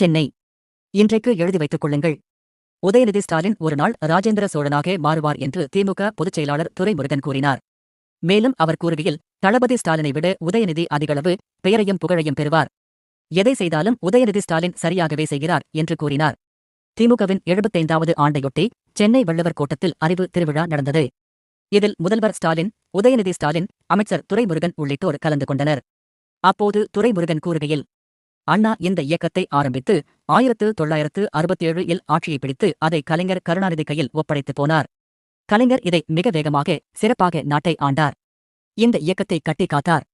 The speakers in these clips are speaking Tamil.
சென்னை. இன்றைக்கு எழுதி வைத்துக் கொள்ளுங்கள். உதயநிதி ஸ்டாலின் ஒருநாள் ராஜேந்திர சோழனாக மாறுவார் என்று திமுக பொதுச் செயலாளர் துரைமுருகன் கூறினார். மேலும் அவர் கூறுகையில் தளபதி ஸ்டாலினை விட உதயநிதி அதிகளவு பெயரையும் புகழையும் பெறுவார். எதை செய்தாலும் உதயநிதி ஸ்டாலின் சரியாகவே செய்கிறார் என்று கூறினார். திமுகவின் எழுபத்தைந்தாவது ஆண்டையொட்டி சென்னை வள்ளுவர் கோட்டத்தில் அறிவு திருவிழா நடந்தது. இதில் முதல்வர் ஸ்டாலின் உதயநிதி ஸ்டாலின் அமைச்சர் துரைமுருகன் உள்ளிட்டோர் கலந்து கொண்டனர். அப்போது துரைமுருகன் கூறுகையில் அண்ணா இந்த இயக்கத்தை ஆரம்பித்து ஆயிரத்து தொள்ளாயிரத்து அறுபத்தேழு இல் ஆட்சியை பிடித்து அதை கலைஞர் கருணாநிதி கையில் ஒப்படைத்துப் போனார். கலைஞர் இதை மிக வேகமாக சிறப்பாக நாட்டை ஆண்டார். இந்த இயக்கத்தை கட்டி காத்தார்.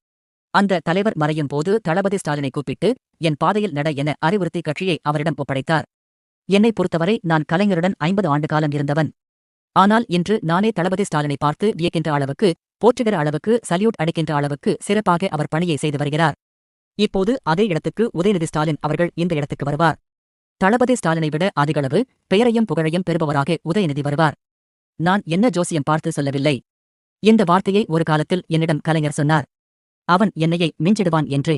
அந்த தலைவர் மறையும் போது தளபதி ஸ்டாலினை கூப்பிட்டு என் பாதையில் நட என அறிவுறுத்தி கட்சியை அவரிடம் ஒப்படைத்தார். என்னை பொறுத்தவரை நான் கலைஞருடன் ஐம்பது ஆண்டு காலம் இருந்தவன். ஆனால் இன்று நானே தளபதி ஸ்டாலினை பார்த்து வியக்கின்ற அளவுக்கு போற்றுகிற அளவுக்கு சல்யூட் அடிக்கின்ற அளவுக்கு சிறப்பாக அவர் பணியை செய்து வருகிறார். இப்போது அதே இடத்துக்கு உதயநிதி ஸ்டாலின் அவர்கள் இந்த இடத்துக்கு வருவார். தளபதி ஸ்டாலினை விட அதிகளவு பெயரையும் புகழையும் பெறுபவராக உதயநிதி வருவார். நான் என்ன ஜோசியம் பார்த்து சொல்லவில்லை. இந்த வார்த்தையை ஒரு காலத்தில் என்னிடம் கலைஞர் சொன்னார். அவன் என்னையை மிஞ்சிடுவான் என்று.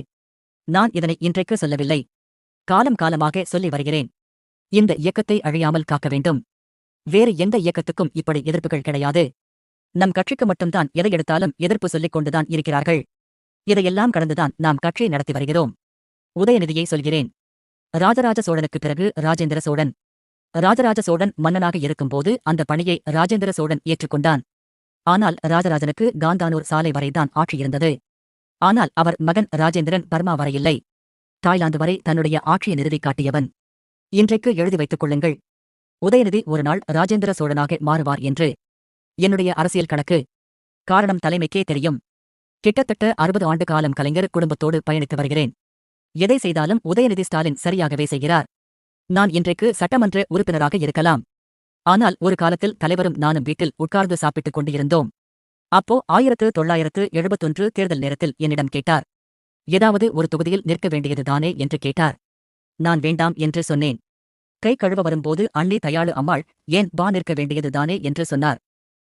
நான் இதனை இன்றைக்கு சொல்லவில்லை. காலம் காலமாக சொல்லி வருகிறேன். இந்த இயக்கத்தை அழியாமல் காக்க வேண்டும். வேறு எந்த இயக்கத்துக்கும் இப்படி எதிர்ப்புகள் கிடையாது. நம் கட்சிக்கு மட்டும்தான் எதை எடுத்தாலும் எதிர்ப்பு சொல்லிக் கொண்டுதான் இருக்கிறார்கள். இதையெல்லாம் கடந்துதான் நாம் கட்சியை நடத்தி வருகிறோம். உதயநிதியை சொல்கிறேன். ராஜராஜ சோழனுக்கு பிறகு ராஜேந்திர சோழன். ராஜராஜ சோழன் மன்னனாக இருக்கும்போது அந்த பணியை ராஜேந்திர சோழன் ஏற்றுக்கொண்டான். ஆனால் ராஜராஜனுக்கு காந்தானூர் சாலை வரைதான் ஆட்சி இருந்தது. ஆனால் அவர் மகன் ராஜேந்திரன் பர்மா வரையில்லை. தாய்லாந்து வரை தன்னுடைய ஆட்சியை நிறுதி காட்டியவன். இன்றைக்கு எழுதி வைத்துக் கொள்ளுங்கள். உதயநிதி ஒருநாள் ராஜேந்திர சோழனாக மாறுவார் என்று. என்னுடைய அரசியல் கணக்கு. காரணம் தலைமைக்கே தெரியும். கிட்டத்தட்ட அறுபது ஆண்டு காலம் கலைஞர் குடும்பத்தோடு பயணித்து வருகிறேன். எதை செய்தாலும் உதயநிதி ஸ்டாலின் சரியாகவே செய்கிறார். நான் இன்றைக்கு சட்டமன்ற உறுப்பினராக இருக்கலாம். ஆனால் ஒரு காலத்தில் தலைவரும் நானும் வீட்டில் உட்கார்ந்து சாப்பிட்டுக் கொண்டிருந்தோம். அப்போ ஆயிரத்து தொள்ளாயிரத்து எழுபத்தொன்று தேர்தல் நேரத்தில் என்னிடம் கேட்டார். ஏதாவது ஒரு தொகுதியில் நிற்க வேண்டியதுதானே என்று கேட்டார். நான் வேண்டாம் என்று சொன்னேன். கை கழுவ வரும்போது அண்ணி தயாளு அம்மாள் ஏன் பா நிற்க வேண்டியதுதானே? என்று சொன்னார்.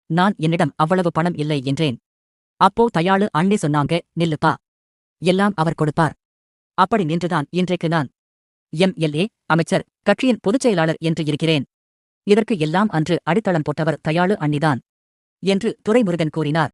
நான் என்னிடம் அவ்வளவு பணம் இல்லை என்றேன். அப்போ தயாளு அண்ணே சொன்னாங்க நில்லுப்பா. எல்லாம் அவர் கொடுப்பார். அப்படி நின்றுதான் இன்றைக்கு நான். எம். எல். ஏ. அமைச்சர் கட்சியின் பொதுச் செயலாளர் என்று இருக்கிறேன். இதற்கு எல்லாம் அன்று அடித்தளம் போட்டவர் தயாளு அண்ணிதான். என்று துரைமுருகன் கூறினார்.